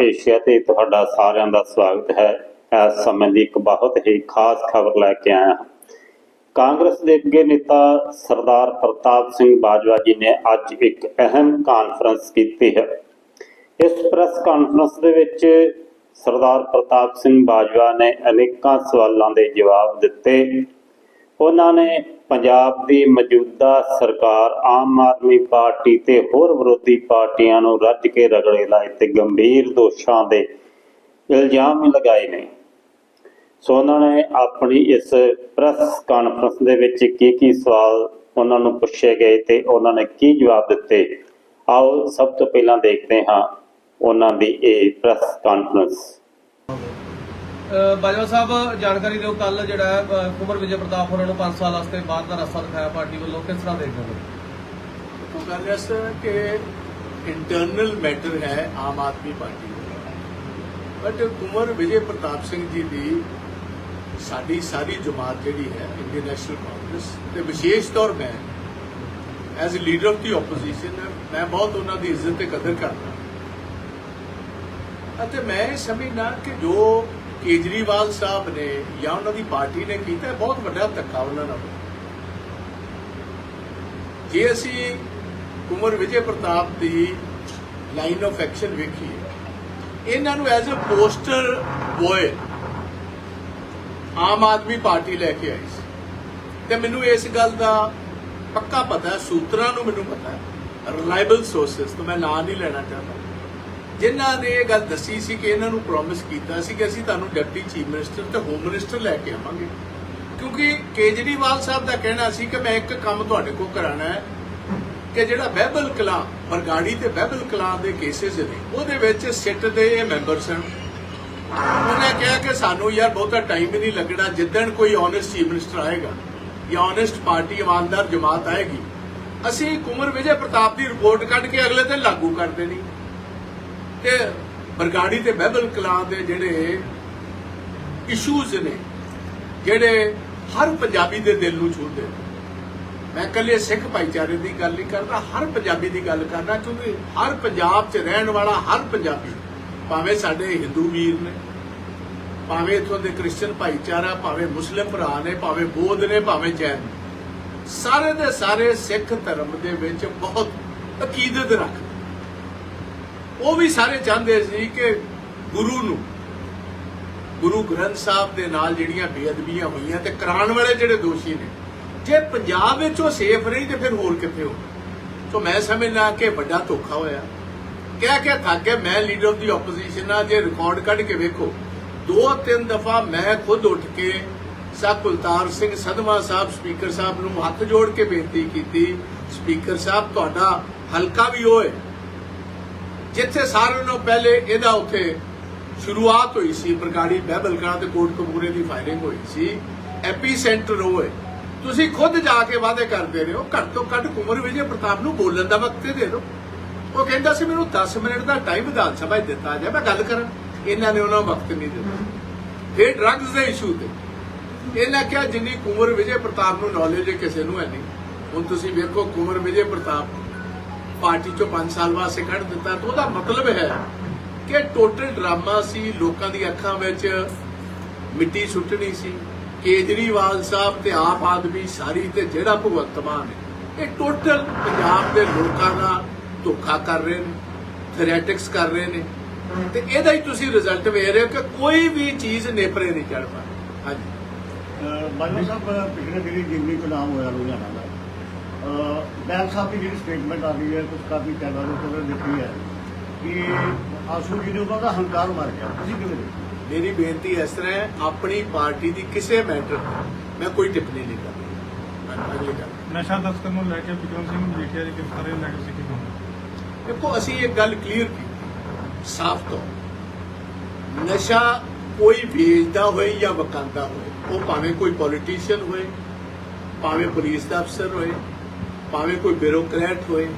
Asia ਤੇ ਤੁਹਾਡਾ ਸਾਰਿਆਂ ਦਾ ਸਵਾਗਤ ਹੈ। ਇਸ ਸਮੇਂ ਦੀ ਇੱਕ ਬਹੁਤ ਹੀ ਖਾਸ ਖਬਰ ਲੈ ਕੇ ਆਇਆ ਹਾਂ। ਕਾਂਗਰਸ ਦੇ ਅੱਗੇ ਨੇਤਾ ਸਰਦਾਰ ਪ੍ਰਤਾਪ ਸਿੰਘ ਬਾਜਵਾ ਜੀ ਨੇ ਅੱਜ ਇੱਕ ਅਹਿਮ ਕਾਨਫਰੰਸ ਕੀਤੀ ਹੈ। ਇਸ ਪ੍ਰੈਸ ਕਾਨਫਰੰਸ ਦੇ ਵਿੱਚ ਸਰਦਾਰ ਪ੍ਰਤਾਪ ਸਿੰਘ ਬਾਜਵਾ ਨੇ ਅਨੇਕਾਂ ਸਵਾਲਾਂ ਦੇ ਜਵਾਬ ਦਿੱਤੇ। ਉਹਨਾਂ ਨੇ ਪੰਜਾਬ ਦੀ ਮੌਜੂਦਾ ਸਰਕਾਰ ਆਮ ਆਦਮੀ ਪਾਰਟੀ ਤੇ ਹੋਰ ਵਿਰੋਧੀ ਪਾਰਟੀਆਂ ਨੂੰ ਰੱਜ ਕੇ ਰਗੜੇ ਲਾਏ ਤੇ ਗੰਭੀਰ ਦੋਸ਼ਾਂ ਦੇ ਇਲਜ਼ਾਮ ਵੀ ਲਗਾਏ ਨੇ। ਸੋ ਉਹਨਾਂ ਨੇ ਆਪਣੀ ਇਸ ਪ੍ਰੈਸ ਕਾਨਫਰੰਸ ਦੇ ਵਿੱਚ ਕੀ ਕੀ ਸਵਾਲ ਉਹਨਾਂ ਨੂੰ ਪੁੱਛੇ ਗਏ ਤੇ ਉਹਨਾਂ ਨੇ ਕੀ ਜਵਾਬ ਦਿੱਤੇ, ਆਓ ਸਭ ਤੋਂ ਪਹਿਲਾਂ ਦੇਖਦੇ ਹਾਂ ਉਹਨਾਂ ਦੀ ਇਹ ਪ੍ਰੈਸ ਕਾਨਫਰੰਸ। ਬਾਜਵਾ ਸਾਹਿਬ ਜਾਣਕਾਰੀ ਦਿਓ ਕੱਲ ਜਿਹੜਾ ਹੈ, ਕੁੰਵਰ ਵਿਜੇ ਪ੍ਰਤਾਪ ਹੋਰਾਂ ਨੂੰ 5 ਸਾਲ ਵਾਸਤੇ ਬਾਹਰ ਦਾ ਰਸਤਾ ਦਿਖਾਇਆ ਪਾਰਟੀ ਵੱਲੋਂ ਕਿਸ ਤਰ੍ਹਾਂ ਦੇਖਦੇ ਹੋ? ਉਹ ਗੱਲ ਇਸ ਤਰ੍ਹਾਂ ਕਿ ਇੰਟਰਨਲ ਮੈਟਰ ਹੈ ਆਮ ਆਦਮੀ ਪਾਰਟੀ ਦਾ ਬਟ ਕੁਮਰ ਵਿਜੇ ਪ੍ਰਤਾਪ ਸਿੰਘ ਜੀ ਦੀ ਸਾਡੀ ਸਾਰੀ ਜਮਾਤ ਜਿਹੜੀ ਹੈ ਇੰਡੀਅਨ ਨੈਸ਼ਨਲ ਕਾਂਗਰਸ ਤੇ ਵਿਸ਼ੇਸ਼ ਤੌਰ ਮੈਂ as a leader of the opposition ਮੈਂ ਬਹੁਤ ਉਹਨਾਂ ਦੀ ਇੱਜ਼ਤ ਤੇ ਕਦਰ ਕਰਦਾ। ਅਤੇ ਮੈਂ ਇਹ ਸਮਝਦਾ ਕਿ ਜੋ ਕੇਜਰੀਵਾਲ ਸਾਹਿਬ ਨੇ ਜਾਂ ਉਹਨਾਂ ਦੀ ਪਾਰਟੀ ਨੇ ਕੀਤਾ, ਬਹੁਤ ਵੱਡਾ ਧੱਕਾ ਉਹਨਾਂ ਨਾਲ। ਜੇ ਅਸੀਂ ਕੁਮਰ ਵਿਜੇ ਪ੍ਰਤਾਪ ਦੀ ਲਾਈਨ ਆਫ ਐਕਸ਼ਨ ਵੇਖੀਏ, ਇਹਨਾਂ ਨੂੰ as a poster boy Aam Aadmi Party ਲੈ ਕੇ ਆਈ ਸੀ। ਤੇ ਮੈਨੂੰ ਇਸ ਗੱਲ ਦਾ ਪੱਕਾ ਪਤਾ ਹੈ, ਸੂਤਰਾਂ ਨੂੰ ਮੈਨੂੰ ਪਤਾ ਹੈ। ਰਿਲਾਇਬਲ ਸੋਰਸਸ ਤੋਂ ਮੈਂ ਨਾਂ ਨਹੀਂ ਲੈਣਾ ਚਾਹੁੰਦਾ। ਜਿਨ੍ਹਾਂ ਨੇ ਇਹ ਗੱਲ ਦੱਸੀ ਸੀ ਕਿ ਇਹਨਾਂ ਨੂੰ ਪ੍ਰੋਮਿਸ ਕੀਤਾ ਸੀ ਕਿ ਅਸੀਂ ਤੁਹਾਨੂੰ ਡਿਪਟੀ ਚੀਫ ਮਿਨਿਸਟਰ ਤੇ ਹੋਮ ਮਿਨਿਸਟਰ ਲੈ ਕੇ ਆਵਾਂਗੇ। ਕਿਉਂਕਿ ਕੇਜਰੀਵਾਲ ਸਾਹਿਬ ਦਾ ਕਹਿਣਾ ਸੀ ਕਿ ਮੈਂ ਇੱਕ ਕੰਮ ਤੁਹਾਡੇ ਕੋਲ ਕਰਾਣਾ ਹੈ ਕਿ ਜਿਹੜਾ ਬਹਿਬਲ ਕਲਾਂ, ਬਰਗਾੜੀ ਤੇ ਬਹਿਬਲ ਕਲਾਂ ਦੇ ਕੇਸਿਸ ਨੇ, ਉਹਦੇ ਵਿੱਚ ਸਿੱਟ ਦੇ ਇਹ ਮੈਂਬਰ ਸਨ ਉਹਨੇ ਕਿਹਾ ਕਿ ਸਾਨੂੰ ਯਾਰ ਬਹੁਤਾ ਟਾਈਮ ਹੀ ਨਹੀਂ ਲੱਗਣਾ, ਜਿੱਦਣ ਕੋਈ ਓਨੈਸਟ ਚੀਫ ਮਿਨਿਸਟਰ ਆਏਗਾ ਜਾਂ ਓਨੈਸਟ ਪਾਰਟੀ ਇਮਾਨਦਾਰ ਜਮਾਤ ਆਏਗੀ, ਅਸੀਂ ਕੁਮਰ ਵਿਜੇ ਪ੍ਰਤਾਪ ਦੀ ਰਿਪੋਰਟ ਕੱਢ ਕੇ ਅਗਲੇ ਦਿਨ ਲਾਗੂ ਕਰ ਦੇਣੀ। ਤੇ ਬਰਗਾੜੀ ਤੇ ਬਹਿਬਲ ਕਲਾਂ ਦੇ ਜਿਹੜੇ ਇਸ਼ੂਜ਼ ਨੇ, ਜਿਹੜੇ ਹਰ ਪੰਜਾਬੀ ਦੇ ਦਿਲ ਨੂੰ ਛੂਹਦੇ ਨੇ। ਮੈਂ ਇਕੱਲੇ ਸਿੱਖ ਭਾਈਚਾਰੇ ਦੀ ਗੱਲ ਨਹੀਂ ਕਰਦਾ, ਹਰ ਪੰਜਾਬੀ ਦੀ ਗੱਲ ਕਰਦਾ, ਕਿਉਂਕਿ ਹਰ ਪੰਜਾਬ 'ਚ ਰਹਿਣ ਵਾਲਾ ਹਰ ਪੰਜਾਬੀ, ਭਾਵੇਂ ਸਾਡੇ ਹਿੰਦੂ ਵੀਰ ਨੇ, ਭਾਵੇਂ ਇਥੋਂ ਦੇ ਕ੍ਰਿਸਚੀਅਨ ਭਾਈਚਾਰਾ, ਭਾਵੇਂ ਮੁਸਲਿਮ ਭਰਾ ਨੇ, ਭਾਵੇਂ ਬੋਧ ਨੇ, ਭਾਵੇਂ ਜੈਨ ਨੇ, ਸਾਰੇ ਦੇ ਸਾਰੇ ਸਿੱਖ ਧਰਮ ਦੇ ਵਿੱਚ ਬਹੁਤ ਅਕੀਦਤ ਰੱਖਦੇ ਉਹ ਵੀ ਸਾਰੇ ਚਾਹੁੰਦੇ ਸੀ ਕਿ ਗੁਰੂ ਨੂੰ, ਗੁਰੂ ਗ੍ਰੰਥ ਸਾਹਿਬ ਦੇ ਨਾਲ ਜਿਹੜੀਆਂ ਬੇਅਦਬੀਆਂ ਹੋਈਆਂ ਤੇ ਕਰਾਉਣ ਵਾਲੇ ਜਿਹੜੇ ਦੋਸ਼ੀ ਨੇ, ਜੇ ਪੰਜਾਬ ਵਿੱਚ ਉਹ ਸੇਫ ਰਹੀ ਤੇ ਫਿਰ ਹੋਰ ਕਿੱਥੇ ਹੋ? ਸੋ ਮੈਂ ਸਮਝਦਾ ਕਿ ਵੱਡਾ ਧੋਖਾ ਹੋਇਆ। ਕਹਿ ਕੇ ਥੱਕ ਗਿਆ, ਮੈਂ ਲੀਡਰ ਆਫ ਦੀ ਆਪੋਜੀਸ਼ਨ ਆ ਜੇ ਰਿਕਾਰਡ ਕੱਢ ਕੇ ਵੇਖੋ, ਦੋ ਤਿੰਨ ਦਫਾ ਮੈਂ ਖੁਦ ਉੱਠ ਕੇ ਸਾ ਕੁਲਤਾਰ ਸਿੰਘ ਸਦਮਾ ਸਾਹਿਬ, ਸਪੀਕਰ ਸਾਹਿਬ ਨੂੰ ਹੱਥ ਜੋੜ ਕੇ ਬੇਨਤੀ ਕੀਤੀ, ਸਪੀਕਰ ਸਾਹਿਬ ਤੁਹਾਡਾ ਹਲਕਾ ਵੀ ਹੋਏ ਜਿੱਥੇ ਸਾਰਿਆਂ ਨੂੰ ਪਹਿਲੇ ਇਹਦਾ ਉੱਥੇ ਸ਼ੁਰੂਆਤ ਹੋਈ ਸੀ, ਬਰਗਾੜੀ ਬਹਿਬਲ ਤੇ ਕੋਟ ਕਪੂਰੇ ਦੀ ਫਾਇਰਿੰਗ ਹੋਈ ਸੀ। ਐਪੀ ਸੈਂਟਰ ਹੋਏ ਤੁਸੀਂ ਖੁਦ ਜਾ ਕੇ ਵਾਅਦੇ ਕਰਦੇ ਰਹੇ ਹੋ ਘੱਟ ਤੋਂ ਘੱਟ ਕੁਮਰ ਵਿਜੇ ਪ੍ਰਤਾਪ ਨੂੰ ਬੋਲਣ ਦਾ ਵਕਤ ਤੇ ਦੇ ਦਿਓ। ਉਹ ਕਹਿੰਦਾ ਸੀ, ਮੈਨੂੰ 10 ਮਿੰਟ ਦਾ ਟਾਈਮ ਵਿਧਾਨ ਸਭਾ 'ਚ ਦਿੱਤਾ ਜਾ ਮੈਂ ਗੱਲ ਕਰਾਂ ਇਹਨਾਂ ਨੇ ਉਹਨਾਂ ਨੂੰ ਵਕਤ ਨਹੀਂ ਦਿੱਤਾ। ਫਿਰ ਡਰੱਗਸ ਦੇ ਇਸ਼ੂ ਤੇ ਇਹਨਾਂ ਕਿਹਾ, ਜਿੰਨੀ ਕੁਮਰ ਵਿਜੇ ਪ੍ਰਤਾਪ ਨੂੰ ਨੌਲੇਜ ਕਿਸੇ ਨੂੰ ਹੈ ਨਹੀਂ। ਹੁਣ ਤੁਸੀਂ ਵੇਖੋ ਕੁਮਰ ਵਿਜੇ ਪ੍ਰਤਾਪ ਪਾਰਟੀ ਚੋਂ 5 ਸਾਲ ਵਾਸਤੇ ਕੱਢ ਦਿੱਤਾ ਤਾਂ ਉਹਦਾ ਮਤਲਬ ਹੈ ਕਿ ਟੋਟਲ ਡਰਾਮਾ ਸੀ, ਲੋਕਾਂ ਦੀ ਅੱਖਾਂ ਵਿੱਚ ਮਿੱਟੀ ਸੁੱਟਣੀ ਸੀ। ਕੇਜਰੀਵਾਲ ਸਾਹਿਬ ਤੇ ਆਪ ਆਦਮੀ ਸਾਰੀ ਤੇ ਜਿਹੜਾ ਭਗਵੰਤ ਮਾਨ ਹੈ, ਇਹ ਟੋਟਲ ਪੰਜਾਬ ਦੇ ਲੋਕਾਂ ਦਾ ਧੋਖਾ ਕਰ ਰਹੇ ਨੇ ਥਰੈਟਿਕਸ ਕਰ ਰਹੇ ਨੇ। ਤੇ ਇਹਦਾ ਹੀ ਤੁਸੀਂ ਰਿਜ਼ਲਟ ਵੇਖ ਰਹੇ ਹੋ ਕਿ ਕੋਈ ਵੀ ਚੀਜ਼ ਨੇਪਰੇ ਨਹੀਂ ਚੜ ਪਾ ਹਾਂਜੀ। ਬਾਜਵਾ ਸਾਹਿਬ, ਪਿਛਲੇ ਦਿਨੀ ਜਿੰਨੀ ਨਾਮ ਹੋਇਆ ਲੁਧਿਆਣਾ ਦਾ ਬੈਂਸ ਸਾਹਿਬ ਦੀ ਜਿਹੜੀ ਸਟੇਟਮੈਂਟ ਆ ਰਹੀ ਹੈ ਕੁਝ ਕਾਫੀ ਚੈਨਲ ਦੇ ਉੱਤੇ ਦੇਖੀ ਹੈ ਕਿ ਆਸੂ ਜੀ ਨੇ ਉਹਨਾਂ ਦਾ ਹੰਕਾਰ ਮਾਰ ਗਿਆ ਤੁਸੀਂ ਕਿਵੇਂ? ਮੇਰੀ ਬੇਨਤੀ ਇਸ ਤਰ੍ਹਾਂ ਹੈ ਆਪਣੀ ਪਾਰਟੀ ਦੀ ਕਿਸੇ ਮੈਟਰ ਮੈਂ ਕੋਈ ਟਿੱਪਣੀ ਨਹੀਂ ਗੱਲ ਨਸ਼ਾ ਦਸਤਰ ਨੂੰ ਲੈ ਕੇ ਵਿਕਰਮ ਸਿੰਘ ਮਜੀਠੀਆ ਦੀ ਗ੍ਰਿਫਤਾਰੀ ਨੂੰ ਲੈ ਕੇ ਕੀ ਕਹੋਗੇ? ਦੇਖੋ ਅਸੀਂ ਇੱਕ ਗੱਲ ਕਲੀਅਰ ਕੀਤੀ। ਸਾਫ਼ ਤੌਰ ਨਸ਼ਾ ਕੋਈ ਵੇਚਦਾ ਹੋਏ ਜਾਂ ਵਕਾਂਦਾ ਹੋਏ ਉਹ ਭਾਵੇਂ ਕੋਈ ਪੋਲੀਟੀਸ਼ੀਅਨ ਹੋਏ ਭਾਵੇਂ ਪੁਲਿਸ ਦਾ ਅਫਸਰ ਹੋਏ ਭਾਵੇਂ ਕੋਈ ਬਿਊਰੋਕਰੈਟ ਹੋਏ,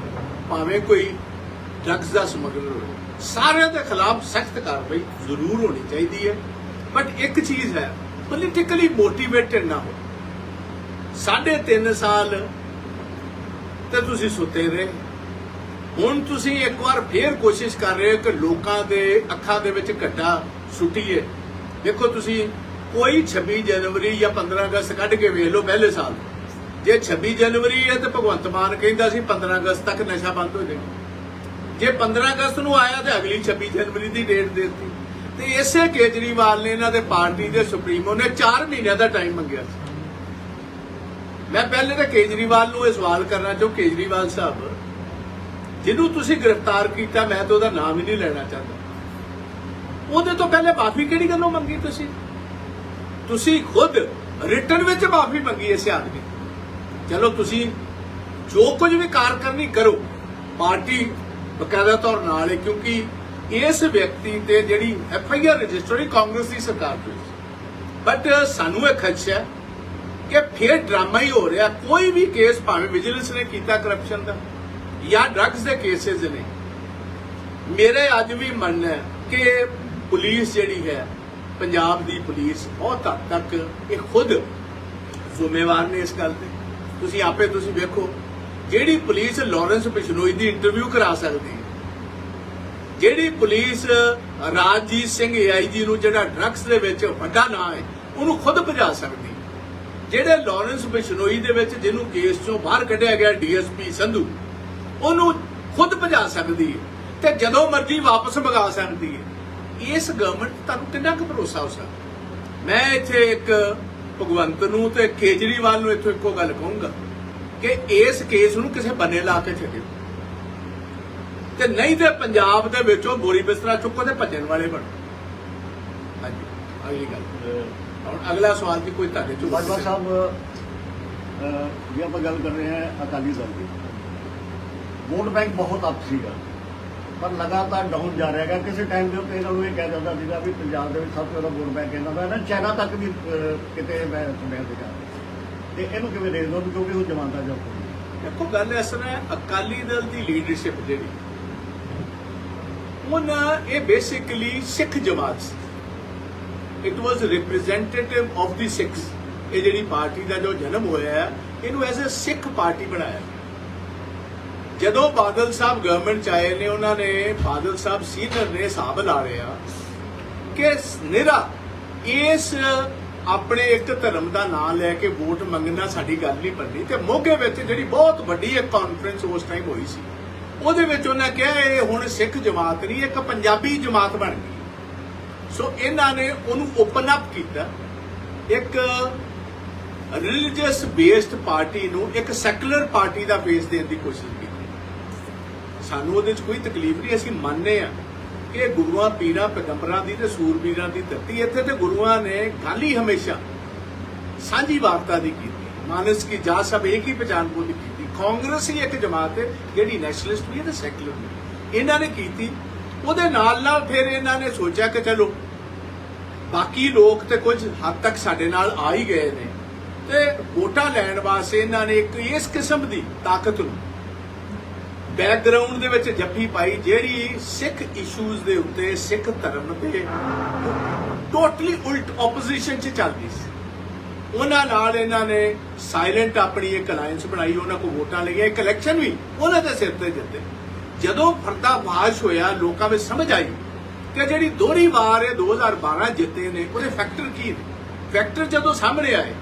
ਭਾਵੇਂ ਕੋਈ ਡਰੱਗਸ ਦਾ ਸਮਗਲਰ ਹੋਏ, ਸਾਰਿਆਂ ਦੇ ਖਿਲਾਫ ਸਖਤ ਕਾਰਵਾਈ ਜ਼ਰੂਰ ਹੋਣੀ ਚਾਹੀਦੀ ਹੈ। ਬਟ ਇੱਕ ਚੀਜ਼ ਹੈ ਪੋਲੀਟੀਕਲੀ ਮੋਟੀਵੇਟਡ ਨਾ ਹੋ ਸਾਢੇ ਤਿੰਨ ਸਾਲ ਤੇ ਤੁਸੀਂ ਸੁੱਤੇ ਰਹੇ। ਹੁਣ ਤੁਸੀਂ ਇੱਕ ਵਾਰ ਫੇਰ ਕੋਸ਼ਿਸ਼ ਕਰ ਰਹੇ ਹੋ ਕਿ ਲੋਕਾਂ ਦੇ ਅੱਖਾਂ ਦੇ ਵਿੱਚ ਘੱਟਾ ਸੁੱਟੀਏ। ਦੇਖੋ ਤੁਸੀਂ ਕੋਈ 26 ਜਨਵਰੀ ਜਾਂ 15 ਅਗਸਤ ਕੱਢ ਕੇ ਵੇਖ ਲਓ ਪਹਿਲੇ ਸਾਲ। ਜੇ 26 ਜਨਵਰੀ ਹੈ ਤੇ ਭਗਵੰਤ ਮਾਨ ਕਹਿੰਦਾ ਸੀ 15 ਅਗਸਤ ਤੱਕ ਨਸ਼ਾ ਬੰਦ ਹੋ ਜਾਏਗਾ। ਜੇ 15 ਅਗਸਤ ਨੂੰ ਆਇਆ ਤੇ ਅਗਲੀ 26 ਜਨਵਰੀ ਦੀ ਡੇਟ ਦੇ ਦਿੱਤੀ। ਤੇ ਇਸੇ ਕੇਜਰੀਵਾਲ ਨੇ ਇਹਨਾਂ ਦੇ ਪਾਰਟੀ ਦੇ ਸੁਪਰੀਮੋ ਨੇ 4 ਮਹੀਨਿਆਂ ਦਾ ਟਾਈਮ ਮੰਗਿਆ ਸੀ। ਮੈਂ ਪਹਿਲੇ ਤਾਂ ਕੇਜਰੀਵਾਲ ਨੂੰ ਇਹ ਸਵਾਲ ਕਰਨਾ ਚਾਹੁੰ, ਕੇਜਰੀਵਾਲ ਸਾਹਿਬ, ਜਿਹਨੂੰ ਤੁਸੀਂ ਗ੍ਰਿਫਤਾਰ ਕੀਤਾ, ਮੈਂ ਤਾਂ ਉਹਦਾ ਨਾਮ ਹੀ ਨਹੀਂ ਲੈਣਾ ਚਾਹੁੰਦਾ। ਉਹਦੇ ਤੋਂ ਪਹਿਲੇ ਮਾਫੀ ਕਿਹੜੀ ਗੱਲੋਂ ਮੰਗੀ ਤੁਸੀਂ? ਤੁਸੀਂ ਖੁਦ ਰਿਟਰਨ ਵਿੱਚ ਮਾਫੀ ਮੰਗੀ ਇਸ ਆਦਮੀ ਚਲੋ ਤੁਸੀਂ ਜੋ ਕੁਝ ਵੀ ਕਾਰ ਕਰਨੀ ਕਰੋ, ਪਾਰਟੀ ਬਕਾਇਦਾ ਤੌਰ ਨਾਲ ਹੈ, ਕਿਉਂਕਿ ਇਸ ਵਿਅਕਤੀ ਤੇ ਜਿਹੜੀ F I R register Congress ਦੀ ਸਰਕਾਰ ਤੋਂ ਬਟ ਸਾਨੂੰ ਇਹ ਖਦਸ਼ਾ ਹੈ ਕਿ ਫੇਰ ਡਰਾਮਾ ਹੀ ਹੋ ਰਿਹਾ, ਕੋਈ ਵੀ ਕੇਸ ਭਾਵੇਂ ਵਿਜੀਲੈਂਸ ਨੇ ਕੀਤਾ ਕਰਪਸ਼ਨ ਦਾ, ਜਾਂ ਡਰੱਗਸ ਦੇ ਕੇਸਿਸ ਨੇ। ਮੇਰੇ ਅੱਜ ਵੀ ਮੰਨਣਾ ਹੈ ਕਿ ਪੁਲਿਸ ਜਿਹੜੀ ਹੈ, ਪੰਜਾਬ ਦੀ ਪੁਲਿਸ ਬਹੁਤ ਹੱਦ ਤੱਕ ਇਹ ਖੁਦ ਜ਼ਿੰਮੇਵਾਰ ਨੇ ਇਸ ਗੱਲ ਤੇ। ਤੁਸੀਂ ਆਪੇ ਤੁਸੀਂ ਵੇਖੋ ਜਿਹੜੀ ਪੁਲਿਸ ਲਾਰੈਂਸ ਬਿਸ਼ਨੋਈ ਦੀ ਇੰਟਰਵਿਊ ਕਰਾ ਸਕਦੀ ਹੈ, ਜਿਹੜੀ ਪੁਲਿਸ ਰਾਜਜੀਤ ਸਿੰਘ ਏਆਈਜੀ ਨੂੰ ਜਿਹੜਾ ਡਰੱਗਸ ਦੇ ਵਿੱਚ ਵੱਡਾ ਨਾਂ ਹੈ, ਉਹਨੂੰ ਖੁਦ ਭਜਾ ਸਕਦੀ ਜਿਹੜੇ ਲਾਰੈਂਸ ਬਿਸ਼ਨੋਈ ਦੇ ਵਿੱਚ ਜਿਹਨੂੰ ਕੇਸ ਚੋਂ ਬਾਹਰ ਕੱਢਿਆ ਗਿਆ ਡੀਐਸਪੀ ਸੰਧੂ, ਉਹਨੂੰ ਖੁਦ ਭਜਾ ਸਕਦੀ ਹੈ ਤੇ ਜਦੋਂ ਮਰਜ਼ੀ ਵਾਪਸ ਮੰਗਾ ਸਕਦੀ ਹੈ। ਇਸ ਗਵਰਨਮੈਂਟ ਤੁਹਾਨੂੰ ਕਿੰਨਾ ਕੁ ਭਰੋਸਾ ਹੋ ਸਕਦਾ? ਮੈਂ ਇੱਥੇ ਇੱਕ ਭਗਵੰਤ ਨੂੰ ਤੇ ਕੇਜਰੀਵਾਲ ਨੂੰ ਇੱਥੋਂ ਇੱਕੋ ਗੱਲ ਕਹੂੰਗਾ ਕਿ ਇਸ ਕੇਸ ਨੂੰ ਕਿਸੇ ਬੰਨੇ ਲਾ ਕੇ ਛੱਡਿਓ। ਤੇ ਨਹੀਂ ਤੇ ਪੰਜਾਬ ਦੇ ਵਿੱਚੋਂ ਬੋਰੀ ਬਿਸਤਰਾ ਚੁੱਕੋ ਤੇ ਭੱਜਣ ਵਾਲੇ ਬਣੋ। ਹਾਂਜੀ ਅਗਲੀ ਗੱਲ। ਹੁਣ ਅਗਲਾ ਸਵਾਲ ਵੀ ਕੋਈ ਤੁਹਾਡੇ ਚੋਂ ਬਾਜਵਾ ਸਾਹਿਬ ਜੇ ਆਪਾਂ ਗੱਲ ਕਰ ਰਹੇ ਹਾਂ ਅਕਾਲੀ ਦਲ ਦੀ ਵੋਟ ਬੈਂਕ ਬਹੁਤ ਅਪ ਸੀਗਾ। ਪਰ ਲਗਾਤਾਰ ਡਾਊਨ ਜਾ ਰਿਹਾ ਹੈਗਾ। ਕਿਸੇ ਟਾਈਮ ਦੇ ਉੱਤੇ ਇਹਨਾਂ ਨੂੰ ਇਹ ਕਹਿ ਜਾਂਦਾ ਸੀਗਾ ਵੀ ਪੰਜਾਬ ਦੇ ਵਿੱਚ ਸਭ ਤੋਂ ਜ਼ਿਆਦਾ ਵੋਟ ਬੈਂਕ ਇਹਨਾਂ ਦਾ ਹੈ ਚਾਈਨਾ ਤੱਕ ਵੀ ਅਹ, ਕਿਤੇ ਮੈਂ ਸੁਣਿਆ ਸੀਗਾ। ਤੇ ਇਹਨੂੰ ਕਿਵੇਂ ਦੇਖਦੇ ਹੋ? ਕਿਉਂਕਿ ਉਹ ਜਮਾਨਤਾ ਜੋਗ ਦੇਖੋ ਗੱਲ ਇਸ ਤਰ੍ਹਾਂ ਅਕਾਲੀ ਦਲ ਦੀ ਲੀਡਰਸ਼ਿਪ ਜਿਹੜੀ ਉਹਨਾਂ ਇਹ ਬੇਸਿਕਲੀ ਸਿੱਖ ਜਮਾਤ ਸੀ। It was representative of the Sikhs ਇਹ ਜਿਹੜੀ ਪਾਰਟੀ ਦਾ ਜੋ ਜਨਮ ਹੋਇਆ ਹੈ ਇਹਨੂੰ ਐਜ਼ ਅ ਸਿੱਖ ਪਾਰਟੀ ਬਣਾਇਆ। ਜਦੋਂ ਬਾਦਲ ਸਾਹਿਬ ਗਵਰਨਮੈਂਟ ਚ ਆਏ ਨੇ, ਉਹਨਾਂ ਨੇ ਬਾਦਲ ਸਾਹਿਬ ਸੀਨੀਅਰ ਨੇ ਹਿਸਾਬ ਲਾ ਰਿਹਾ ਕਿ ਨਿਰਾ ਇਸ ਆਪਣੇ ਇੱਕ ਧਰਮ ਦਾ ਨਾਮ ਲੈ ਕੇ ਵੋਟ ਮੰਗਣਾ ਸਾਡੀ ਗੱਲ ਨਹੀਂ ਬਣਨੀ ਤੇ ਮੋਗੇ ਵਿੱਚ ਜਿਹੜੀ ਬਹੁਤ ਵੱਡੀ ਇੱਕ ਕਾਨਫਰੰਸ ਉਸ ਟਾਈਮ ਹੋਈ ਸੀ, ਉਹਦੇ ਵਿੱਚ ਉਹਨਾਂ ਕਿਹਾ ਇਹ ਹੁਣ ਸਿੱਖ ਜਮਾਤ ਨਹੀਂ, ਇੱਕ ਪੰਜਾਬੀ ਜਮਾਤ ਬਣ ਗਈ। ਸੋ ਇਹਨਾਂ ਨੇ ਉਹਨੂੰ ਓਪਨ ਅਪ ਕੀਤਾ, ਇੱਕ ਰਿਲੀਜੀਅਸ ਬੇਸਡ ਪਾਰਟੀ ਨੂੰ, ਇੱਕ ਸੈਕੂਲਰ ਪਾਰਟੀ ਦਾ ਫੇਸ ਦੇਣ ਦੀ ਕੋਸ਼ਿਸ਼ ਸਾਨੂੰ ਉਹਦੇ 'ਚ ਕੋਈ ਤਕਲੀਫ ਨਹੀਂ, ਅਸੀਂ ਮੰਨਦੇ ਆ ਕਿ ਗੁਰੂਆਂ, ਪੀਰਾਂ, ਪੈਗੰਬਰਾਂ ਦੀ ਤੇ ਸੂਰਬੀਰਾਂ ਦੀ ਧਰਤੀ ਇੱਥੇ ਤੇ ਗੁਰੂਆਂ ਨੇ ਗੱਲ ਹੀ ਹਮੇਸ਼ਾ ਸਾਂਝੀ ਵਾਰਤਾ ਦੀ ਕੀਤੀ। ਮਾਨਸ ਕੀ ਜਾ ਸਭ ਇੱਕ ਹੀ ਪਛਾਣ ਬੋਲੀ ਕੀਤੀ। ਕਾਂਗਰਸ ਹੀ ਇੱਕ ਜਮਾਤ ਹੈ, ਜਿਹੜੀ ਨੈਸ਼ਨਲਿਸਟ ਵੀ ਹੈ ਤੇ ਸੈਕੂਲਰ ਵੀ ਇਹਨਾਂ ਨੇ ਕੀਤੀ। ਉਹਦੇ ਨਾਲ ਨਾਲ ਫਿਰ ਇਹਨਾਂ ਨੇ ਸੋਚਿਆ ਕਿ ਚਲੋ, ਬਾਕੀ ਲੋਕ ਤੇ ਕੁਝ ਹੱਦ ਤੱਕ ਸਾਡੇ ਨਾਲ ਆ ਹੀ ਗਏ ਨੇ। ਤੇ ਵੋਟਾਂ ਲੈਣ ਵਾਸਤੇ ਇਹਨਾਂ ਨੇ ਇੱਕ ਇਸ ਕਿਸਮ ਦੀ ਤਾਕਤ ਨੂੰ ਬੈਕਗ੍ਰਾਉਂਡ ਦੇ ਵਿੱਚ ਜੱਫੀ ਪਾਈ, ਜਿਹੜੀ ਸਿੱਖ ਇਸ਼ੂਜ਼ ਦੇ ਉੱਤੇ, ਸਿੱਖ ਧਰਮ ਦੇ ਟੋਟਲੀ ਉਲਟ ਆਪੋਜੀਸ਼ਨ 'ਚ ਚੱਲਦੀ ਸੀ। ਉਹਨਾਂ ਨਾਲ ਇਹਨਾਂ ਨੇ ਸਾਇਲੈਂਟ ਆਪਣੀ ਇੱਕ ਅਲਾਈਅੰਸ ਬਣਾਈ, ਉਹਨਾਂ ਕੋ ਵੋਟਾਂ ਲਈਆਂ, ਇੱਕ ਇਲੈਕਸ਼ਨ ਵੀ ਉਹਨਾਂ ਦੇ ਸਿਰ ਤੇ ਜਿੱਤੇ। ਜਦੋਂ ਫਰਦਾਬਾਸ਼ ਹੋਇਆ, ਲੋਕਾਂ ਵਿੱਚ ਸਮਝ ਆਈ ਕਿ ਜਿਹੜੀ ਦੋਹਰੀ ਵਾਰ ਇਹ 2012 ਜਿੱਤੇ ਨੇ, ਉਹਦੇ ਫੈਕਟਰ ਕੀ ਨੇ? ਫੈਕਟਰ ਜਦੋਂ ਸਾਹਮਣੇ ਆਏ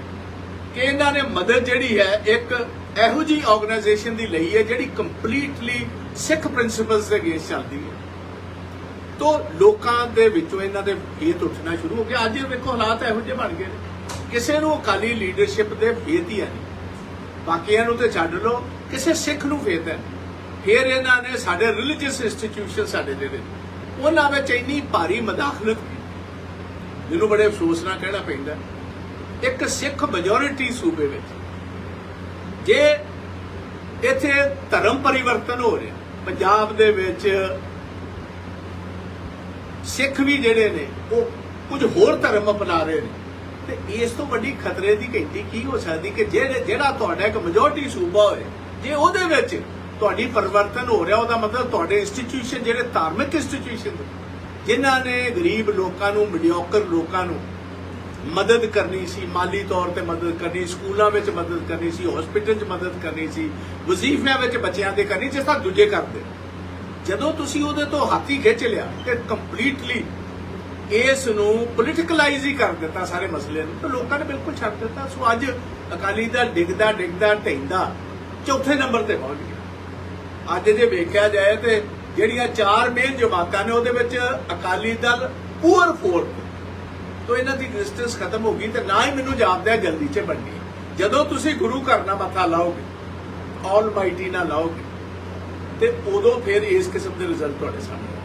ਕਿ ਇਹਨਾਂ ਨੇ ਮਦਦ ਜਿਹੜੀ ਹੈ, ਇੱਕ ਇਹੋ ਜੀ ਆਰਗੇਨਾਈਜੇਸ਼ਨ ਦੀ ਲਈ ਹੈ ਜਿਹੜੀ ਕੰਪਲੀਟਲੀ ਸਿੱਖ ਪ੍ਰਿੰਸੀਪਲਸ ਦੇ ਅਗੇਂਸਟ ਚੱਲਦੀ ਹੈ। ਤੋਂ ਲੋਕਾਂ ਦੇ ਵਿੱਚੋਂ ਇਹਨਾਂ ਦੇ ਫੇਤ ਉੱਠਣਾ ਸ਼ੁਰੂ ਹੋ ਗਿਆ। ਅੱਜ ਇਹ ਵੇਖੋ ਹਾਲਾਤ ਇਹੋ ਜਿਹੇ ਬਣ ਗਏ ਨੇ। ਕਿਸੇ ਨੂੰ ਅਕਾਲੀ ਲੀਡਰਸ਼ਿਪ ਦੇ ਫੇਤ ਹੀ ਹੈ ਨਹੀਂ। ਬਾਕੀਆਂ ਨੂੰ ਤੇ ਛੱਡ ਲਓ, ਕਿਸੇ ਸਿੱਖ ਨੂੰ ਫੇਤ ਹੈ ਫਿਰ ਇਹਨਾਂ ਨੇ ਸਾਡੇ ਰਿਲੀਜੀਅਸ ਇੰਸਟੀਟਿਊਸ਼ਨ ਸਾਡੇ ਜਿਹੜੇ ਉਹਨਾਂ ਵਿੱਚ ਇੰਨੀ ਭਾਰੀ ਮਦਾਖਲਤ ਕੀਤੀ ਮੈਨੂੰ ਬੜੇ ਅਫਸੋਸ ਨਾਲ ਕਹਿਣਾ ਪੈਂਦਾ ਇੱਕ ਸਿੱਖ ਮੈਜੋਰਿਟੀ ਸੂਬੇ ਵਿੱਚ ਜੇ ਇੱਥੇ ਧਰਮ ਪਰਿਵਰਤਨ ਹੋ ਰਿਹਾ, ਪੰਜਾਬ ਦੇ ਵਿੱਚ ਸਿੱਖ ਵੀ ਜਿਹੜੇ ਨੇ, ਉਹ ਕੁਝ ਹੋਰ ਧਰਮ ਅਪਣਾ ਰਹੇ ਨੇ, ਤੇ ਇਸ ਤੋਂ ਵੱਡੀ ਖਤਰੇ ਦੀ ਘੰਟੀ ਕੀ ਹੋ ਸਕਦੀ ਕਿ ਜਿਹੜੇ, ਜਿਹੜਾ ਤੁਹਾਡਾ ਇੱਕ ਮੈਜੋਰਟੀ ਸੂਬਾ ਹੋਏ, ਜੇ ਉਹਦੇ ਵਿੱਚ ਤੁਹਾਡੀ ਪਰਿਵਰਤਨ ਹੋ ਰਿਹਾ, ਉਹਦਾ ਮਤਲਬ ਤੁਹਾਡੇ ਇੰਸਟੀਟਿਊਸ਼ਨ ਜਿਹੜੇ ਧਾਰਮਿਕ ਇੰਸਟੀਟਿਊਸ਼ਨ ਜਿਨ੍ਹਾਂ ਨੇ ਗਰੀਬ ਲੋਕਾਂ ਨੂੰ ਮੀਡੀਓਕਰ ਲੋਕਾਂ ਨੂੰ ਮਦਦ ਕਰਨੀ ਸੀ, ਮਾਲੀ ਤੌਰ ਤੇ ਮਦਦ ਕਰਨੀ, ਸਕੂਲਾਂ ਵਿੱਚ ਮਦਦ ਕਰਨੀ ਸੀ ਹਸਪੀਟਲ 'ਚ ਮਦਦ ਕਰਨੀ ਸੀ, ਵਜ਼ੀਫਿਆਂ ਵਿੱਚ ਬੱਚਿਆਂ ਦੇ ਕਰਨੀ, ਜਿਸ ਤਰ੍ਹਾਂ ਦੂਜੇ ਕਰਦੇ ਜਦੋਂ ਤੁਸੀਂ ਉਹਦੇ ਤੋਂ ਹੱਥ ਖਿੱਚ ਲਿਆ ਤੇ ਕੰਪਲੀਟਲੀ ਇਸ ਨੂੰ ਪੋਲੀਟੀਕਲਾਈਜ਼ ਹੀ ਕਰ ਦਿੱਤਾ ਸਾਰੇ ਮਸਲੇ ਨੂੰ, ਤਾਂ ਲੋਕਾਂ ਨੇ ਬਿਲਕੁਲ ਛੱਡ ਦਿੱਤਾ। ਸੋ ਅੱਜ ਅਕਾਲੀ ਦਲ ਡਿੱਗਦਾ ਡਿੱਗਦਾ, ਢਹਿੰਦਾ, ਚੌਥੇ ਨੰਬਰ ਤੇ ਪਹੁੰਚ ਗਿਆ। ਅੱਜ ਜੇ ਵੇਖਿਆ ਜਾਏ ਤੇ ਜਿਹੜੀਆਂ ਚਾਰ ਮੇਨ ਜਮਾਤਾਂ ਨੇ ਉਹਦੇ ਵਿੱਚ ਅਕਾਲੀ ਦਲ ਪੂਅਰ ਫੋਰਥ ਤੋ ਇਹਨਾਂ ਦੀ ਐਗਜ਼ਿਸਟੈਂਸ ਖਤਮ ਹੋ ਗਈ ਤੇ ਨਾ ਹੀ ਮੈਨੂੰ ਜਾਪਦਾ ਜਲਦੀ ਚ ਬਣਨੀ ਜਦੋਂ ਤੁਸੀਂ ਗੁਰੂ ਘਰ ਨਾਲ ਮੱਥਾ ਲਾਓਗੇ ਆਲ ਮਾਈਟੀ ਨਾਲ ਲਾਓਗੇ ਤੇ ਉਦੋਂ ਫਿਰ ਇਸ ਕਿਸਮ ਦੇ ਰਿਜ਼ਲਟ ਤੁਹਾਡੇ ਸਾਹਮਣੇ।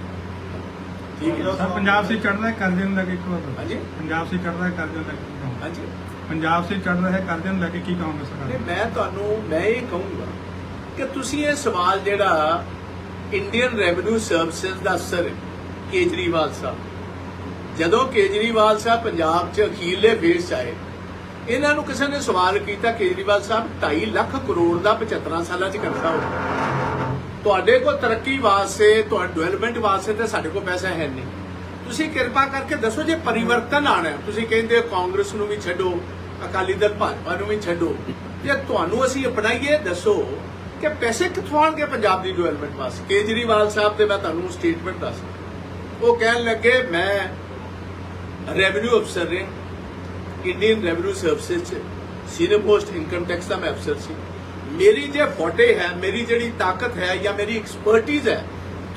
ਠੀਕ ਹੈ। ਸਰ ਪੰਜਾਬ ਸੇ ਚੜ੍ਹਦਾ ਹੈ ਕਰਦੇ ਨੂੰ ਲੈ ਕੇ ਕੀ ਕਹੋਗੇ ਹਾਂਜੀ? ਪੰਜਾਬ ਸੇ ਚੜ੍ਹਦਾ ਹੈ ਕਰਦੇ ਨੂੰ ਲੈ ਕੇ ਕੀ ਕਹੋਗੇ? ਹਾਂਜੀ। ਪੰਜਾਬ ਸੇ ਚੜ੍ਹਦਾ ਹੈ ਕਰਦੇ ਨੂੰ ਲੈ ਕੇ ਕਹੋਗੇ ਨਹੀਂ ਸਰਕਾਰ ਮੈਂ ਤੁਹਾਨੂੰ ਮੈਂ ਇਹ ਕਹੂੰਗਾ ਕਿ ਤੁਸੀਂ ਇਹ ਸਵਾਲ ਜਿਹੜਾ ਇੰਡੀਅਨ ਰੈਵਨਿਊ ਸਰਵਿਸਿਜ਼ ਦਾ ਅਫਸਰ ਕੇਜਰੀਵਾਲ ਸਾਹਿਬ। ਜਦੋਂ ਕੇਜਰੀਵਾਲ ਸਾਹਿਬ ਪੰਜਾਬ 'ਚ ਅਖੀਰਲੇ ਫੇਸ 'ਚ ਆਏ ਇਹਨਾਂ ਨੂੰ ਕਿਸੇ ਨੇ ਸਵਾਲ ਕੀਤਾ ਕੇਜਰੀਵਾਲ ਸਾਹਿਬ 2.5 ਲੱਖ ਕਰੋੜ ਦਾ 75 ਸਾਲਾਂ 'ਚ ਕਰਜ਼ਾ ਹੋ ਤੁਹਾਡੇ ਕੋਲ ਤਰੱਕੀ ਵਾਸਤੇ ਤੁਹਾਡੇ ਡਿਵੈਲਪਮੈਂਟ ਵਾਸਤੇ ਤੇ ਸਾਡੇ ਕੋਲ ਪੈਸਾ ਹੈ ਨਹੀਂ। ਤੁਸੀਂ ਕਿਰਪਾ ਕਰਕੇ ਦੱਸੋ ਜੇ ਪਰਿਵਰਤਨ ਆਣਾ ਹੈ, ਤੁਸੀਂ ਕਹਿੰਦੇ ਹੋ ਕਾਂਗਰਸ ਨੂੰ ਵੀ ਛੱਡੋ ਅਕਾਲੀ ਦਲ ਭਾਜਪਾ ਨੂੰ ਵੀ ਛੱਡੋ ਜੇ ਤੁਹਾਨੂੰ ਅਸੀਂ ਅਪਣਾਈਏ ਦੱਸੋ ਕਿ ਪੈਸੇ ਕਿੱਥੋਂ ਆਣਗੇ ਪੰਜਾਬ ਦੀ ਡਿਵੈਲਪਮੈਂਟ ਵਾਸਤੇ? ਕੇਜਰੀਵਾਲ ਸਾਹਿਬ ਤੇ ਮੈਂ ਤੁਹਾਨੂੰ ਸਟੇਟਮੈਂਟ ਦੱਸ ਉਹ ਕਹਿਣ ਲੱਗੇ ਮੈਂ ਰੈਵਨਿਊ ਅਫਸਰ ਨੇ ਇੰਡੀਅਨ ਰੈਵਨਿਊ ਸਰਵਿਸਿਜ਼ ਚ ਸੀਨੀਅਰ ਪੋਸਟ ਇਨਕਮ ਟੈਕਸ ਦਾ ਮੈਂ ਅਫਸਰ ਸੀ। ਮੇਰੀ ਜੇ ਫੋਟੇ ਹੈ ਮੇਰੀ ਜਿਹੜੀ ਤਾਕਤ ਹੈ ਜਾਂ ਮੇਰੀ ਐਕਸਪਰਟਿਜ਼ ਹੈ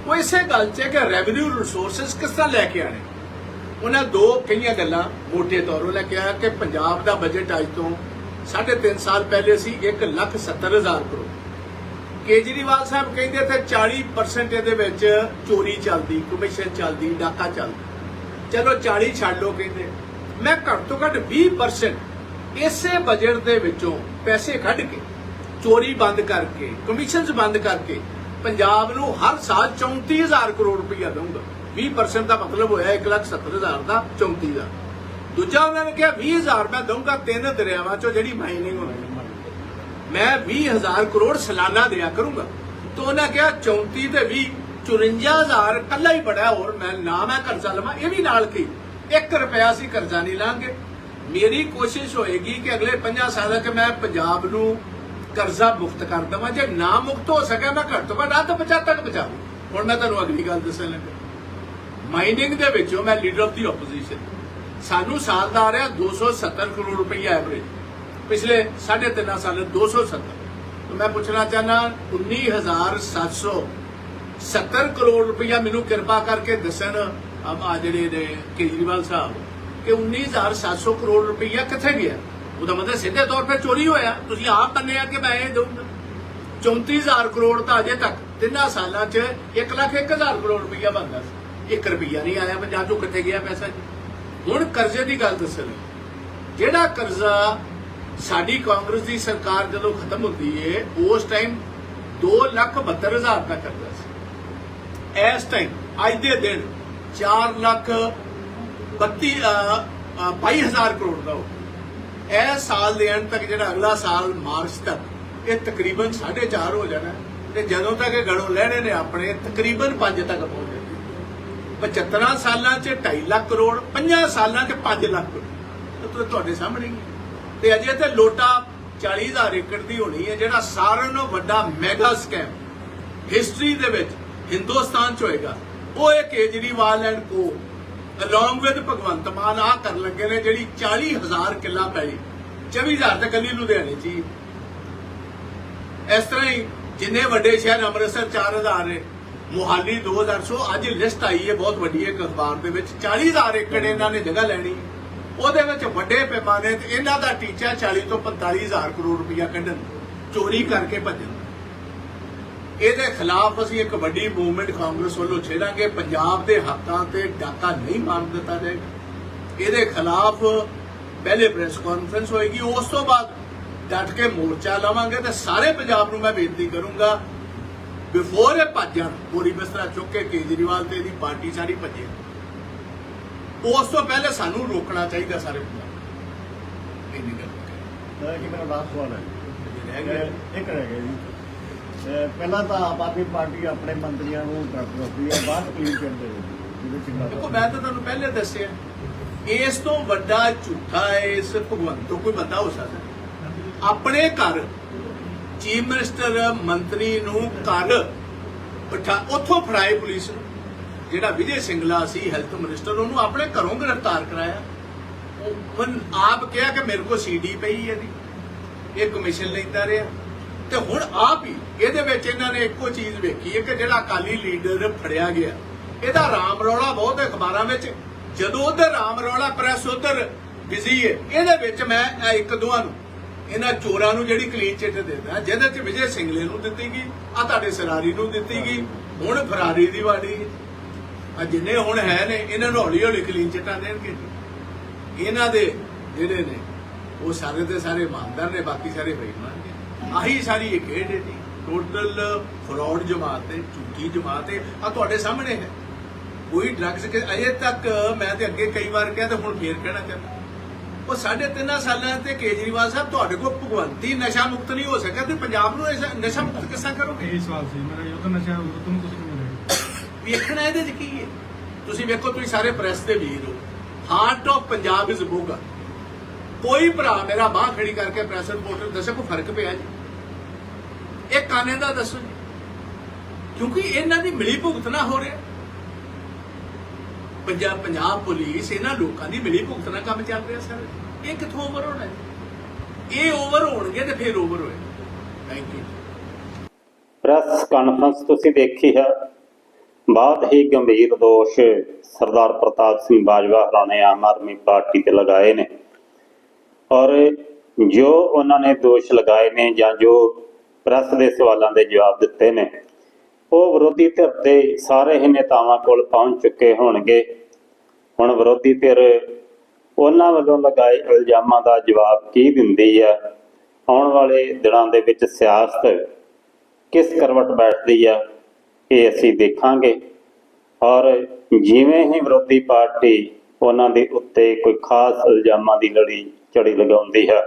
ਉਹ ਇਸੇ ਗੱਲ 'ਚ ਹੈ ਕਿ ਰੈਵਨਿਊ ਰਿਸੋਰਸਸ ਕਿਸ ਤਰ੍ਹਾਂ ਲੈ ਕੇ ਆਣੇ ਉਹਨਾਂ ਦੋ ਕਈਆਂ ਗੱਲਾਂ ਮੋਟੇ ਤੌਰੋਂ ਲੈ ਕੇ ਆਇਆ ਕਿ ਪੰਜਾਬ ਦਾ ਬਜਟ ਅੱਜ ਤੋਂ 3.5 ਸਾਲ ਪਹਿਲੇ ਸੀ 1,70,000 ਕਰੋੜ। ਕੇਜਰੀਵਾਲ ਸਾਹਿਬ ਕਹਿੰਦੇ ਤੇ 40% ਇਹਦੇ ਵਿੱਚ ਚੋਰੀ ਚੱਲਦੀ ਕਮਿਸ਼ਨ ਚੱਲਦੀ ਡਾਕਾ ਚੱਲਦਾ। ਚਲੋ 40 ਛੱਡ ਲੋ ਕਹਿੰਦੇ। ਮੈਂ ਘੱਟ ਤੋਂ ਘੱਟ 20% ਇਸੇ ਬਜਟ ਦੇ ਵਿੱਚੋਂ ਪੈਸੇ ਕੱਢ ਕੇ, ਚੋਰੀ ਬੰਦ ਕਰਕੇ ਕਮਿਸ਼ਨਸ ਬੰਦ ਕਰਕੇ ਪੰਜਾਬ ਨੂੰ ਹਰ ਸਾਲ 34000 ਕਰੋੜ ਰੁਪਇਆ ਦਊਂਗਾ। 20% ਦਾ ਮਤਲਬ ਹੋਇਆ 170000 ਦਾ 34 ਦਾ ਦੂਜਾ ਉਹਨਾਂ ਨੇ ਕਿਹਾ 20000 ਮੈਂ ਦਊਂਗਾ ਤਿੰਨ ਦਰਿਆਵਾਂ ਚੋਂ ਜਿਹੜੀ ਮਾਈਨਿੰਗ ਹੋਣੀ ਮੈਂ 20000 ਕਰੋੜ ਸਾਲਾਨਾ ਦਿਆ ਕਰੂੰਗਾ। ਤਾਂ ਉਹਨਾਂ ਕਿਹਾ 34 ਤੇ 20 54000 ਕੱਲਾ ਹੀ ਬੜਾ ਹੋਰ ਮੈਂ, ਨਾ ਮੈਂ ਕਰਜ਼ਾ ਲਵਾਂ, ਇਹ ਵੀ ਨਾਲ ਕੀ? 1 ਰੁਪਿਆ ਸੀ ਕਰਜ਼ਾ ਨਹੀਂ ਲਾਂਗੇ। ਮੇਰੀ ਕੋਸ਼ਿਸ਼ ਹੋਏਗੀ ਕਿ ਅਗਲੇ 50 ਸਾਲਾਂ 'ਚ ਮੈਂ ਪੰਜਾਬ ਨੂੰ ਕਰਜ਼ਾ ਮੁਕਤ ਕਰ ਦਵਾਂ। ਜੇ ਨਾ ਮੁਕਤ ਹੋ ਸਕਿਆ, ਮੈਂ ਘੱਟ ਤੋਂ ਘੱਟ ਅੱਧ ਬਚਾ ਤੱਕ ਬਚਾਵਾਂ ਹੁਣ ਮੈਂ ਤੁਹਾਨੂੰ ਅਗਲੀ ਗੱਲ ਦੱਸਣ ਲੱਗਾ। ਮਾਈਨਿੰਗ ਦੇ ਵਿੱਚੋਂ ਮੈਂ ਲੀਡਰ ਆਫ ਦੀ ਆਪੋਜੀਸ਼ਨ ਸਾਨੂੰ ਸਾਲ ਦਾ ਆ ਰਿਹਾ 270 ਕਰੋੜ ਰੁਪਈਆ ਐਵਰੇਜ ਪਿਛਲੇ 3.5 ਸਾਲ 270 ਤਾਂ ਮੈਂ ਪੁੱਛਣਾ ਚਾਹਨਾ 19770 ਕਰੋੜ ਰੁਪਇਆ ਮੈਨੂੰ ਕਿਰਪਾ ਕਰਕੇ ਦੱਸਣ ਆ ਜਿਹੜੇ ਨੇ ਕੇਜਰੀਵਾਲ ਸਾਹਿਬ ਕਿ 19700 ਕਰੋੜ ਰੁਪਇਆ ਕਿੱਥੇ ਗਿਆ? ਉਹਦਾ ਮਤਲਬ ਸਿੱਧੇ ਤੌਰ 'ਤੇ ਚੋਰੀ ਹੋਇਆ। ਤੁਸੀਂ ਆਪ ਮੰਨਿਆ ਕਿ ਮੈਂ ਇਹ ਦਊਂਗਾ। 34000 ਕਰੋੜ ਤਾਂ ਅਜੇ ਤੱਕ, ਤਿੰਨਾਂ ਸਾਲਾਂ 'ਚ 1 ਲੱਖ 1000 ਕਰੋੜ ਰੁਪਇਆ ਬਣਦਾ ਸੀ। 1 ਰੁਪਈਆ ਨਹੀਂ ਆਇਆ ਪੰਜਾਬ 'ਚੋਂ ਕਿੱਥੇ ਗਿਆ ਪੈਸਾ? ਜੀ ਹੁਣ ਕਰਜ਼ੇ ਦੀ ਗੱਲ ਦੱਸਣ। ਜਿਹੜਾ ਕਰਜ਼ਾ ਸਾਡੀ ਕਾਂਗਰਸ ਦੀ ਸਰਕਾਰ ਜਦੋਂ ਖਤਮ ਹੁੰਦੀ ਏ, ਉਸ ਟਾਈਮ 272000 ਦਾ ਕਰਜ਼ਾ ਸੀ। ਇਸ ਟਾਈਮ ਅੱਜ ਦੇ ਦਿਨ 4 ਲੱਖ 32 22000 ਕਰੋੜ ਦਾ ਹੋ ਇਹ ਸਾਲ ਦੇ ਅੰਤ ਤੱਕ ਜਿਹੜਾ ਅਗਲਾ ਸਾਲ ਮਾਰਚ ਤੱਕ, ਇਹ ਤਕਰੀਬਨ 4.5 ਹੋ ਜਾਣਾ। ਤੇ ਜਦੋਂ ਤੱਕ ਇਹ ਗੜੋਂ ਲੈਣੇ ਨੇ ਆਪਣੇ, ਤਕਰੀਬਨ 5 ਤੱਕ ਪਹੁੰਚ ਜਾਣਗੇ। 75 ਸਾਲਾਂ 'ਚ 2.5 ਲੱਖ ਕਰੋੜ 50 ਸਾਲਾਂ 'ਚ 5 ਲੱਖ ਕਰੋੜ। ਇਹ ਤੁਹਾਡੇ ਸਾਹਮਣੇ ਤੇ ਅਜੇ ਤੇ ਲੋਟਾ 40000 ਏਕੜ ਦੀ ਹੋਣੀ ਹੈ, ਜਿਹੜਾ ਸਾਰਿਆਂ ਨਾਲੋਂ ਵੱਡਾ ਮੈਗਾ ਸਕੈਮ ਹਿਸਟਰੀ ਦੇ ਵਿੱਚ ਹਿੰਦੁਸਤਾਨ 'ਚ ਹੋਏਗਾ ਉਹ ਇਹ Kejriwal and co along with Bhagwant Mann ਆ ਕਰਨ ਲੱਗੇ ਨੇ ਜਿਹੜੀ 40000 ਕਿੱਲਾ ਪੈਲੀ 24000 ਤੇ ਕੱਲੀ ਲੁਧਿਆਣੇ 'ਚ ਹੀ। ਇਸ ਤਰ੍ਹਾਂ ਹੀ ਜਿੰਨੇ ਵੱਡੇ ਸ਼ਹਿਰ ਅੰਮ੍ਰਿਤਸਰ 4000 ਨੇ, ਮੁਹਾਲੀ 2000 ਸੋ, ਅੱਜ ਲਿਸਟ ਆਈ ਹੈ ਬਹੁਤ ਵੱਡੀ ਇੱਕ ਅਖਬਾਰ ਦੇ ਵਿੱਚ। 40000 ਏਕੜ ਇਹਨਾਂ ਨੇ ਜਗ੍ਹਾ ਲੈਣੀ। ਉਹਦੇ ਵਿੱਚ ਵੱਡੇ ਪੈਮਾਨੇ ਤੇ ਇਹਨਾਂ ਦਾ ਟੀਚਾ 40 ਤੋਂ 45000 ਕਰੋੜ ਰੁਪਇਆ ਕੱਢਣ, ਚੋਰੀ ਕਰਕੇ ਭੱਜਣ। ਇਹਦੇ ਖਿਲਾਫ ਅਸੀਂ ਇੱਕ ਵੱਡੀ ਮੂਵਮੈਂਟ ਕਾਂਗਰਸ ਵੱਲੋਂ ਛੇੜਾਂਗੇ। ਪੰਜਾਬ ਦੇ ਹੱਕਾਂ ਤੇ ਡਾਕਾ ਨਹੀਂ ਮਾਰਨ ਦਿੱਤਾ ਜਾਏਗਾ। ਇਹਦੇ ਖਿਲਾਫ ਪਹਿਲੇ ਪ੍ਰੈਸ ਕਾਨਫਰੰਸ ਹੋਏਗੀ। ਉਸ ਤੋਂ ਬਾਅਦ ਡਟ ਕੇ ਮੋਰਚਾ ਲਾਵਾਂਗੇ ਤੇ ਸਾਰੇ ਪੰਜਾਬ ਨੂੰ ਮੈਂ ਬੇਨਤੀ ਕਰੂੰਗਾ ਬਿਫੋਰ ਇਹ ਭੱਜਣ ਪੂਰੀ ਬਿਸਤਰਾ ਚੁੱਕ ਕੇ ਕੇਜਰੀਵਾਲ ਤੇ ਇਹਦੀ ਪਾਰਟੀ ਸਾਰੀ ਭੱਜੇ। ਉਸ ਤੋਂ ਪਹਿਲੇ ਸਾਨੂੰ ਰੋਕਣਾ ਚਾਹੀਦਾ ਸਾਰੇ ਪੰਜਾਬ ਇੰਨੀ ਗੱਲ ਅਹ ਕਿ ਮੇਰਾ ਲਾਸਟ ਸਵਾਲ ਹੈ। ਇੱਕ ਰਹਿ ਗਿਆ ਜੀ। ਪਹਿਲਾਂ ਤਾਂ ਆਪ ਆਦਮੀ ਪਾਰਟੀ ਆਪਣੇ ਮੰਤਰੀਆਂ ਨੂੰ ਟਰੱਕ ਰੱਖਦੀ ਹੈ, ਬਾਅਦ ਕਲੀਨ ਕਰਦੇ ਨੇ ਜਿਹਦੇ ਦੇਖੋ, ਮੈਂ ਤਾਂ ਤੁਹਾਨੂੰ ਪਹਿਲੇ ਦੱਸਿਆ ਇਸ ਤੋਂ ਵੱਡਾ ਝੂਠਾ ਇਸ ਭਗਵੰਤ ਤੋਂ ਕੋਈ ਬੰਦਾ ਹੋ ਸਕਦਾ ਆਪਣੇ ਘਰ ਚੀਫ ਮਿਨਿਸਟਰ, ਮੰਤਰੀ ਨੂੰ ਘਰ ਬਿਠਾ, ਉੱਥੋਂ ਫੜਾਏ ਪੁਲਿਸ ਨੂੰ। ਜਿਹੜਾ ਵਿਜੇ ਸਿੰਗਲਾ ਸੀ ਹੈਲਥ ਮਿਨਿਸਟਰ ਉਹਨੂੰ ਆਪਣੇ ਘਰੋਂ ਗ੍ਰਿਫਤਾਰ ਕਰਾਇਆ। ਉਹ ਆਪ ਕਿਹਾ ਕਿ ਮੇਰੇ ਕੋਲ ਸੀਡੀ ਪਈ ਹੈ ਦੀ ਇਹ ਕਮਿਸ਼ਨ ਲੈਂਦਾ ਰਿਹਾ। ਤੇ ਹੁਣ ਆਪ ਹੀ ਇਹਦੇ ਵਿੱਚ ਇਹਨਾਂ ਨੇ ਇੱਕੋ ਚੀਜ਼ ਵੇਖੀ ਹੈ ਕਿ ਜਿਹੜਾ ਅਕਾਲੀ ਲੀਡਰ ਫੜਿਆ ਗਿਆ, ਇਹਦਾ ਰਾਮ ਰੌਲਾ ਬਹੁਤ ਅਖਬਾਰਾਂ ਵਿੱਚ। ਜਦੋਂ ਉਧਰ ਰਾਮ ਰੌਲਾ ਪ੍ਰੈਸ ਉਧਰ ਬਿਜ਼ੀ ਹੈ, ਇਹਦੇ ਵਿੱਚ ਮੈਂ ਇੱਕ ਦੋਹਾਂ ਨੂੰ, ਇਹਨਾਂ ਚੋਰਾਂ ਨੂੰ ਜਿਹੜੀ ਕਲੀਨ ਚਿੱਟ ਦਿੰਦਾ, ਜਿਹਦੇ ਚ ਵਿਜੇ ਸਿੰਗਲੇ ਨੂੰ ਦਿੱਤੀ ਗਈ ਆ ਤੁਹਾਡੇ ਸਰਾਰੀ ਨੂੰ ਦਿੱਤੀ ਗਈ, ਹੁਣ ਫਰਾਰੀ ਦੀ ਵਾਰੀ। ਆ ਜਿੰਨੇ ਹੁਣ ਹੈ ਨੇ, ਇਹਨਾਂ ਨੂੰ ਹੌਲੀ ਹੌਲੀ ਕਲੀਨ ਚਿੱਟਾਂ ਦੇਣਗੇ। ਇਹਨਾਂ ਦੇ ਜਿਹੜੇ ਨੇ, ਉਹ ਸਾਰੇ ਦੇ ਸਾਰੇ ਇਮਾਨਦਾਰ ਨੇ, ਬਾਕੀ ਸਾਰੇ ਬੇਈਮਾਨ ਨੇ। ਆਹੀ ਸਾਰੀ ਇਹ ਖੇਡ ਹੈ ਜੀ। ਟੋਟਲ ਫਰਾਡ ਜਮਾਤ ਹੈ ਝੂਠੀ ਜਮਾਤ ਹੈ ਆ ਤੁਹਾਡੇ ਸਾਹਮਣੇ ਹੈ। ਕੋਈ ਡਰੱਗਸ ਕੇ ਅਜੇ ਤੱਕ ਮੈਂ ਤੇ ਅੱਗੇ ਕਈ ਵਾਰ ਕਿਹਾ ਤੇ ਹੁਣ ਫੇਰ ਕਹਿਣਾ ਚਾਹੁੰਦਾ। ਉਹ ਸਾਢੇ ਤਿੰਨਾਂ ਸਾਲਾਂ ਤੇ ਕੇਜਰੀਵਾਲ ਸਾਹਿਬ ਤੁਹਾਡੇ ਕੋਲ ਭਗਵੰਤੀ ਨਸ਼ਾ ਮੁਕਤ ਨਹੀਂ ਹੋ ਸਕਿਆ ਤੇ ਪੰਜਾਬ ਨੂੰ ਇਸ- ਨਸ਼ਾ ਮੁਕਤ ਕਿੱਦਾਂ ਕਰੋਗੇ? ਇਹ ਸਵਾਲ ਸੀ ਮੇਰਾ ਇਹ ਤਾਂ ਨਸ਼ਾ ਉਹ ਤੁਹਾਨੂੰ ਤੁਸੀਂ ਲੈ ਵੇਖਣਾ ਇਹਦੇ ਚ ਕੀ ਹੈ। ਤੁਸੀਂ ਵੇਖੋ ਤੁਸੀਂ ਸਾਰੇ ਪ੍ਰੈਸ ਦੇ ਵੀਰ ਹੋ। Heart of Punjab is Moga ਕੋਈ ਭਰਾ ਮੇਰਾ ਬਾਹ ਖੜੀ ਕਰਕੇ ਪ੍ਰੈਸ ਰਿਪੋਰਟਰ ਦੱਸੇ ਕੋਈ ਫ਼ਰਕ ਪਿਆ ਜੀ? ਇਹ ਕਾਨੇ ਦਾ ਦੱਸੋ ਜੀ। ਕਿਉਂਕਿ ਇਹਨਾਂ ਦੀ ਮਿਲੀ ਭੁਗਤ ਨਾ ਹੋ ਰਿਹਾ। ਪੰਜਾਬ ਪੰਜਾਬ ਪੁਲਿਸ ਇਹਨਾਂ ਲੋਕਾਂ ਦੀ ਮਿਲੀ ਭੁਗਤ ਨਾਲ ਕੰਮ ਚੱਲ ਰਿਹਾ ਸਰ। ਇਹ ਕਿੱਥੋਂ ਓਵਰ ਹੋਣਾ ਇਹ ਓਵਰ ਹੋਣਗੇ ਤੇ ਫਿਰ ਓਵਰ ਹੋਏ ਥੈਂਕ ਯੂ ਪ੍ਰੈਸ ਕਾਨਫਰੰਸ ਤੁਸੀਂ ਦੇਖੀ ਹੈ। ਬਹੁਤ ਹੀ ਗੰਭੀਰ ਦੋਸ਼ ਸਰਦਾਰ ਪ੍ਰਤਾਪ ਸਿੰਘ ਬਾਜਵਾ ਹੋਰਾਂ ਨੇ ਆਮ ਆਦਮੀ ਪਾਰਟੀ ਤੇ ਲਗਾਏ ਨੇ। ਔਰ ਜੋ ਉਹਨਾਂ ਨੇ ਦੋਸ਼ ਲਗਾਏ ਨੇ ਜਾਂ ਜੋ ਪ੍ਰੈਸ ਦੇ ਸਵਾਲਾਂ ਦੇ ਜਵਾਬ ਦਿੱਤੇ ਨੇ। ਉਹ ਵਿਰੋਧੀ ਧਿਰ ਦੇ ਸਾਰੇ ਹੀ ਨੇਤਾਵਾਂ ਕੋਲ ਪਹੁੰਚ ਚੁੱਕੇ ਹੋਣਗੇ। ਹੁਣ ਵਿਰੋਧੀ ਧਿਰ ਉਹਨਾਂ ਵੱਲੋਂ ਲਗਾਏ ਇਲਜ਼ਾਮਾਂ ਦਾ ਜਵਾਬ ਕੀ ਦਿੰਦੀ ਹੈ? ਆਉਣ ਵਾਲੇ ਦਿਨਾਂ ਦੇ ਵਿੱਚ ਸਿਆਸਤ ਕਿਸ ਕਰਵਟ ਬੈਠਦੀ ਆ ਇਹ ਅਸੀਂ ਦੇਖਾਂਗੇ। ਔਰ ਜਿਵੇਂ ਹੀ ਵਿਰੋਧੀ ਪਾਰਟੀ ਉਹਨਾਂ ਦੇ ਉੱਤੇ ਕੋਈ ਖਾਸ ਇਲਜ਼ਾਮਾਂ ਦੀ ਲੜੀ ਚੜੀ ਲਗਾਉਂਦੀ ਹੈ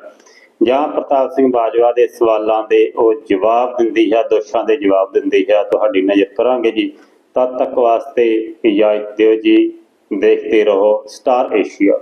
ਜਾਂ ਪ੍ਰਤਾਪ ਸਿੰਘ ਬਾਜਵਾ ਦੇ ਸਵਾਲਾਂ ਦੇ ਉਹ ਜਵਾਬ ਦਿੰਦੀ ਹੈ, ਦੋਸ਼ਾਂ ਦੇ ਜਵਾਬ ਦਿੰਦੀ ਹੈ, ਤੁਹਾਡੀ ਨਜ਼ਰ ਕਰਾਂਗੇ ਜੀ। ਤਦ ਤੱਕ ਵਾਸਤੇ ਇਜਾਜ਼ਤ ਦਿਓ ਜੀ। ਦੇਖਦੇ ਰਹੋ ਸਟਾਰ ਏਸ਼ੀਆ।